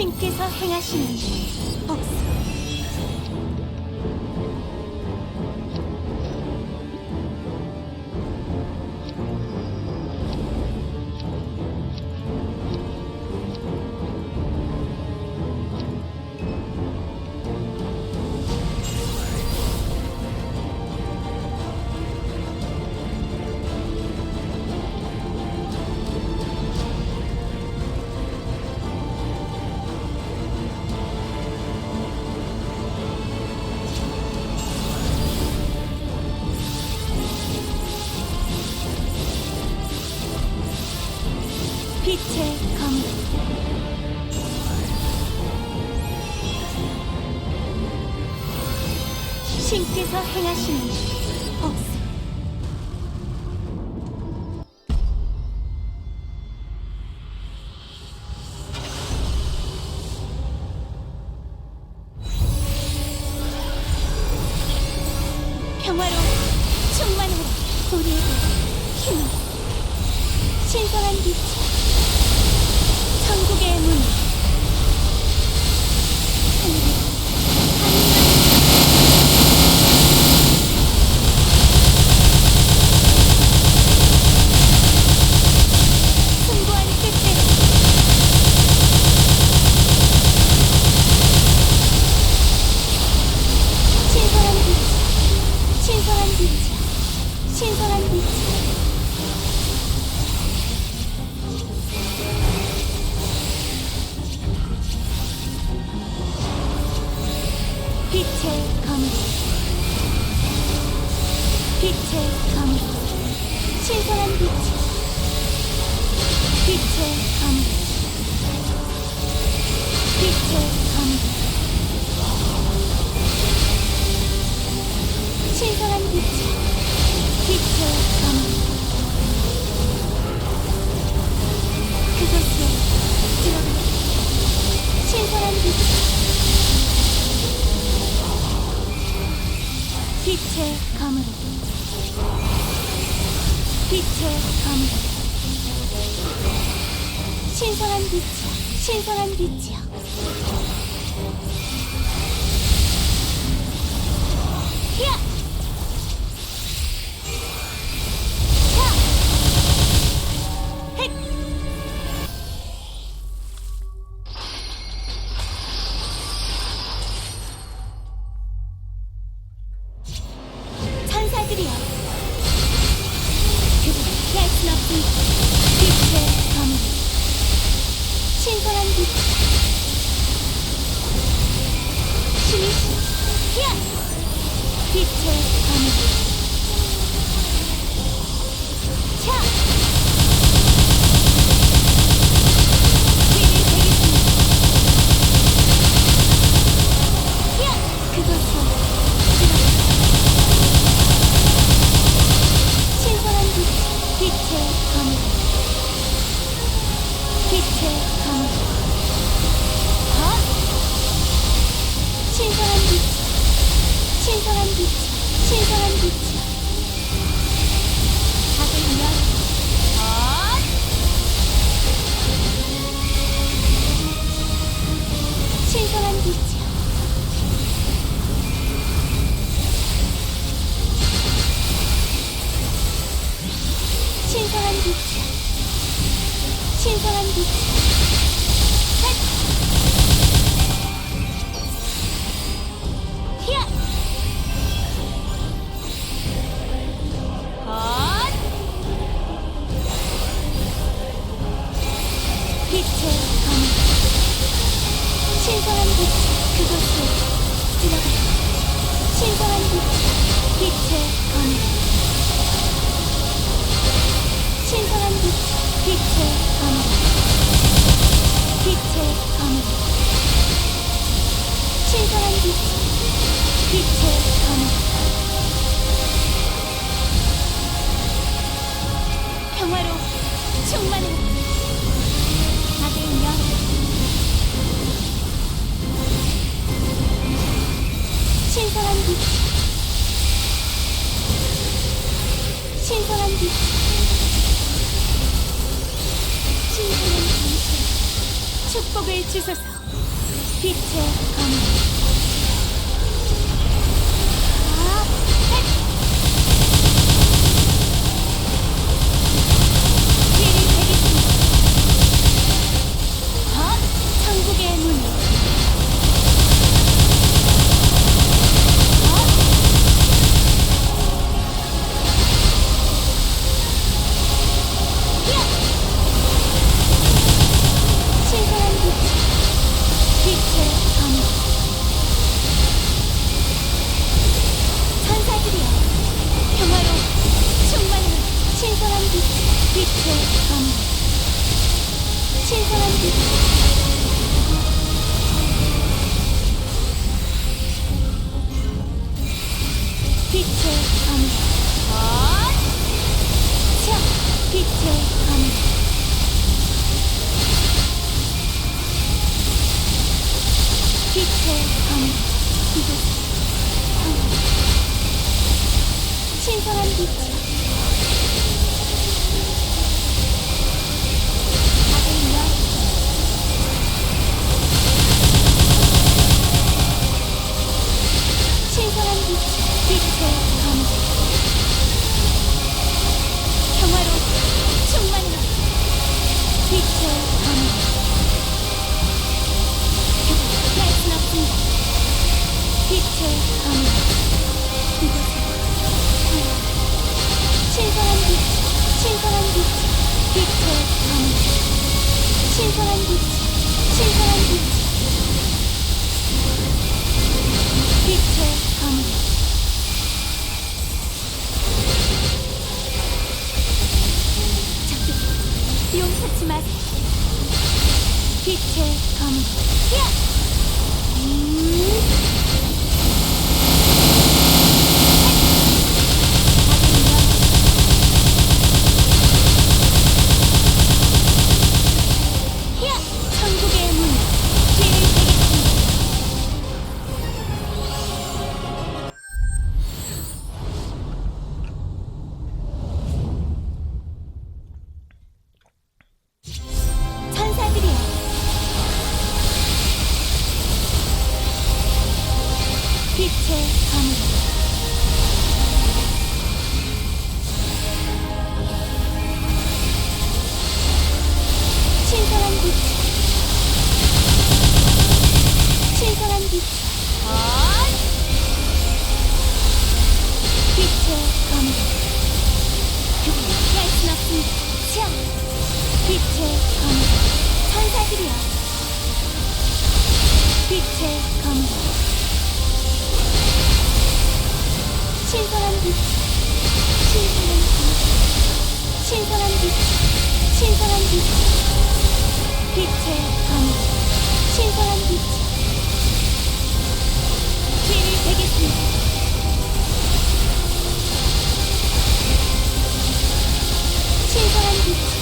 신께서 행하시는 일 빛의 검 신께서 행하시는 신선한 빛이요. 히야! 자! 헷! 천사들이여, 그분을 피할 순 없으니 빛의 검 신선한 빛. 신이 희한 빛의 암흑. 차! 신선한 빛, 빛의 전환. 평화로 충만한 비추소서 빛의 검은 신선한 빛, 신선한 빛. 빛의 검. 적도 용서치 마세요. 빛의 검. 야! 음. 빛의 화물 빛의 광 신선한 빛 힘이 되겠습니다. 신선한 빛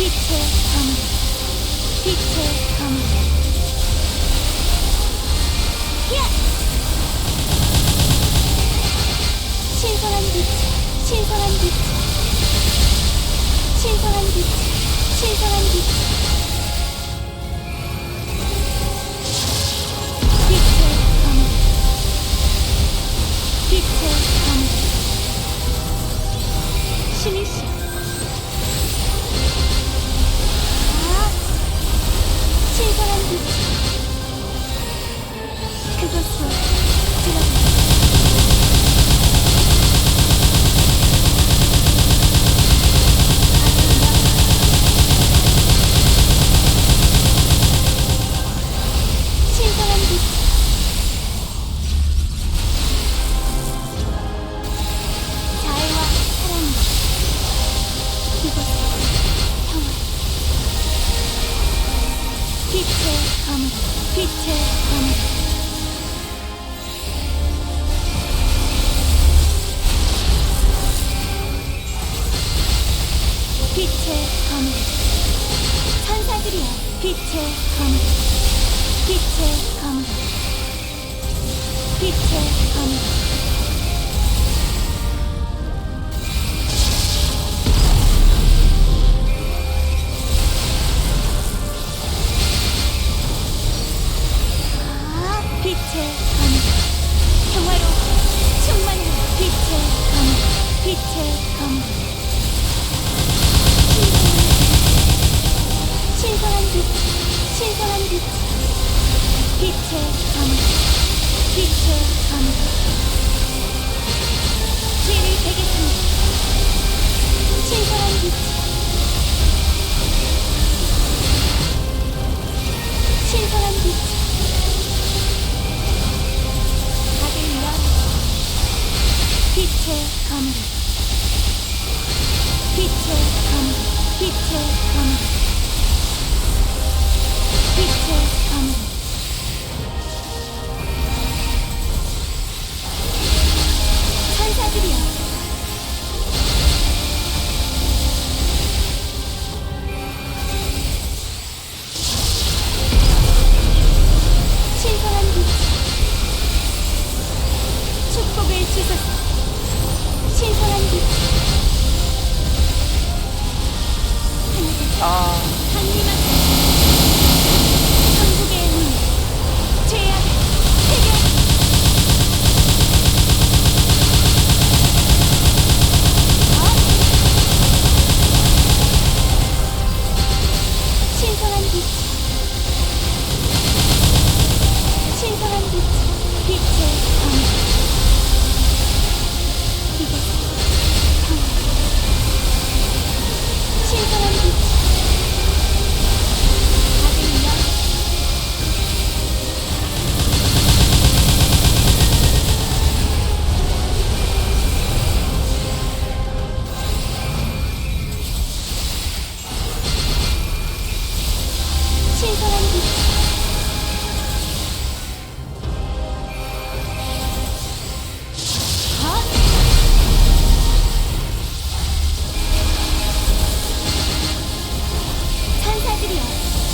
빛의 검 빛의 검 신선한 빛 신선한 빛 신선한 빛 신선한 빛 빛의 검 빛의 검 신이시 빛의 밤으로 빛의 밤으로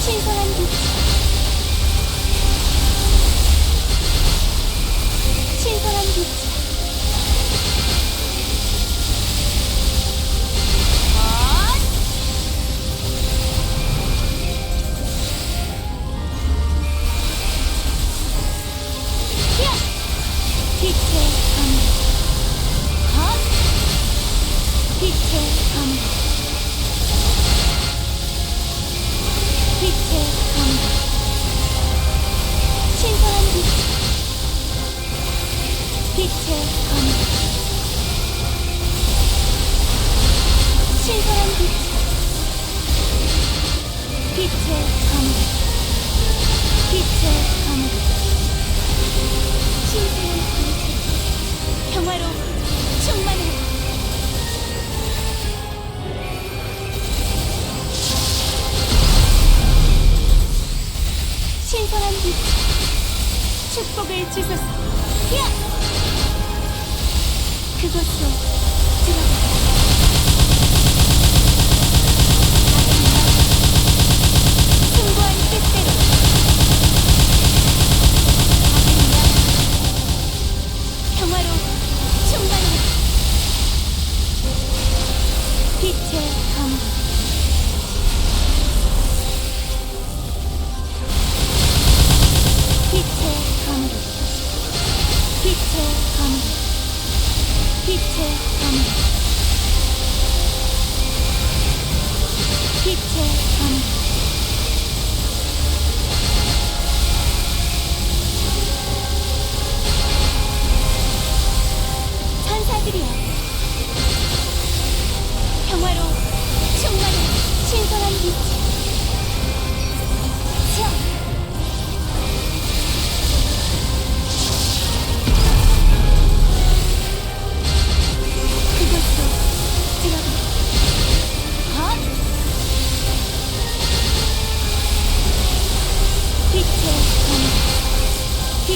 신선한 빛. 빛의 검 빛의 검 신세의 빛 평화로 충만해 신성한 빛. 축복을 주소서. 야! 그것도 햇빛대로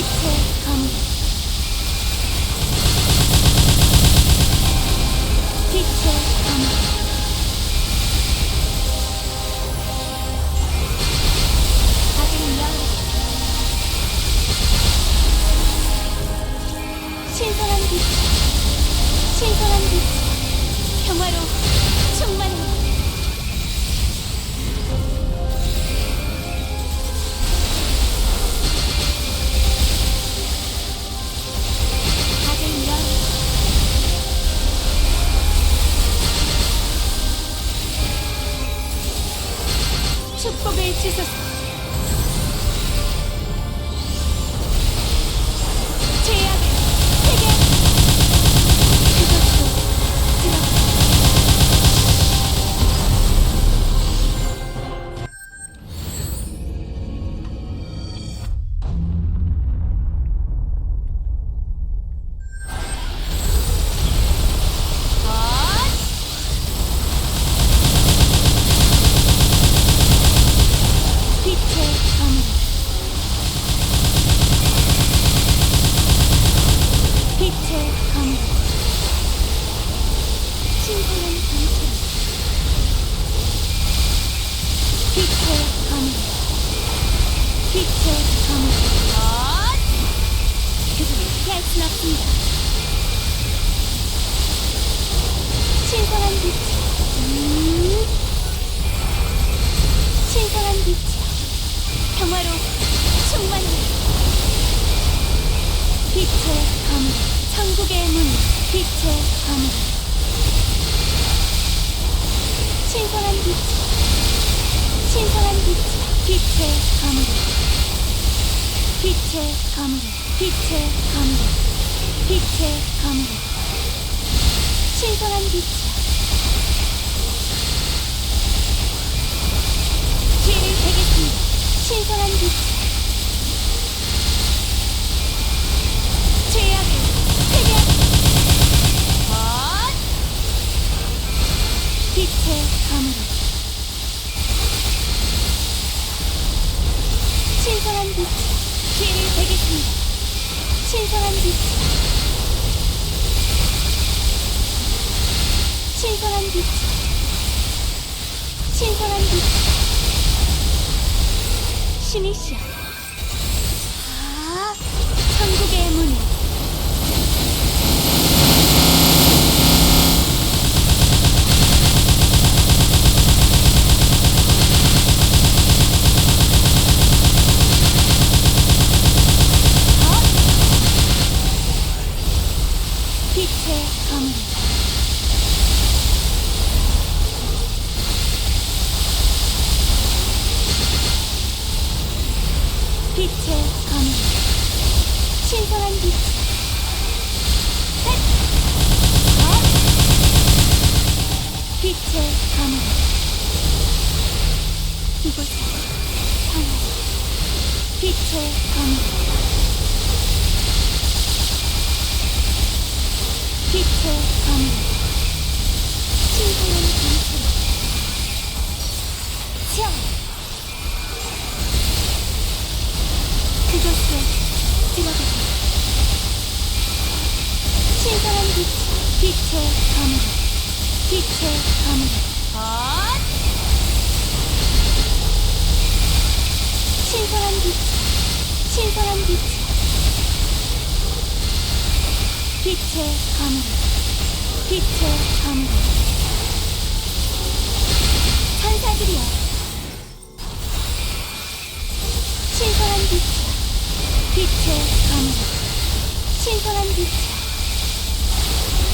빛의 검 sobre foguetistas 수는 없습니다. 신선한 빛. 음. 신성한 빛. 평화로 충만히. 빛의 검. 천국의 문. 빛의 검. 신성한 빛. 신성한 빛. 빛의 검으로. 빛의 검으로. 빛의 검으로. 빛의 검으로 신성한 빛이야 진이 되겠습니다. 빛의 검으로 빛의 검으로 헛! 신선한 빛. 신선한 빛. 빛의 검으로 빛의 검으로 천사들이여. 신선한 빛. 빛의 검으로 신선한 빛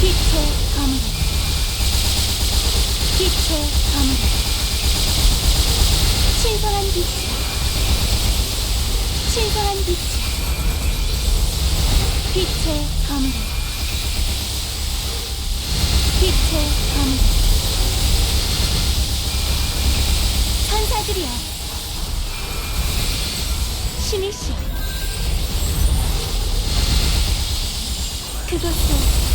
빛의 검으로 빛의 검으로 신선한 빛 신선한 빛 빛의 검으로 빛의 검으로 천사들이여. 신이시여. 그것을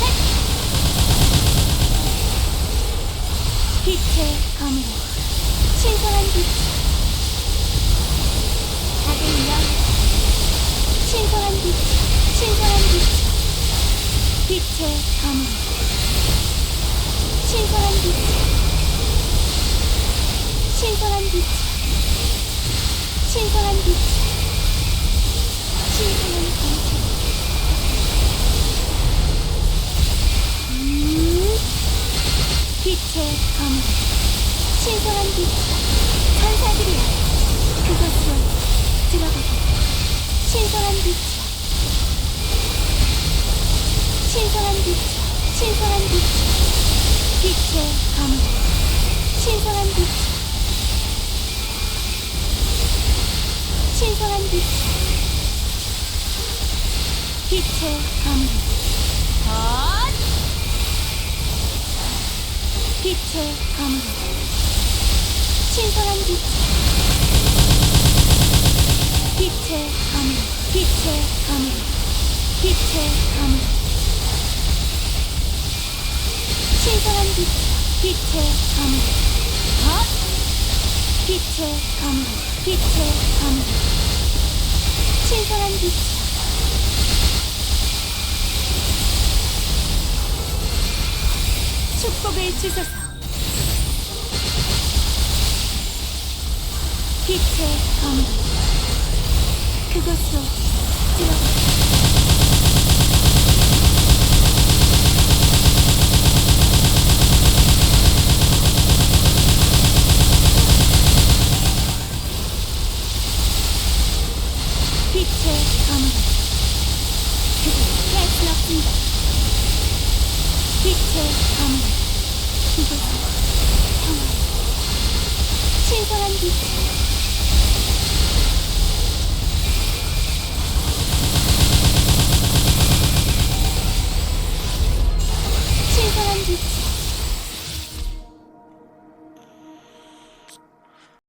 헷! 빛의 검으로 신선한 빛 다들 명 신선한 빛 신선한 빛 빛의 검으로 신선한 빛 신선한 빛 신선한 빛 신선한 빛 음, 빛의 검으로 신선한 빛 천사들이여 그것을 들어보고 신선한 빛 신선한 빛 신선한 빛. 빛의 검으로 신선한 빛. 신선한 빛. 빛의 검으로 헛! 빛의 검으로 신선한 빛. 빛의 검으로 빛의 검으로 빛의 검으로 신선한 빛 빛의 검으로 헛! 빛의 검으로 빛의 검으로 신선한 빛. 축복을 주소서. 빛의 검으로 그것으로 들어가 빛의 검으로 그걸 피할 순 없습니다. 빛의 이곳은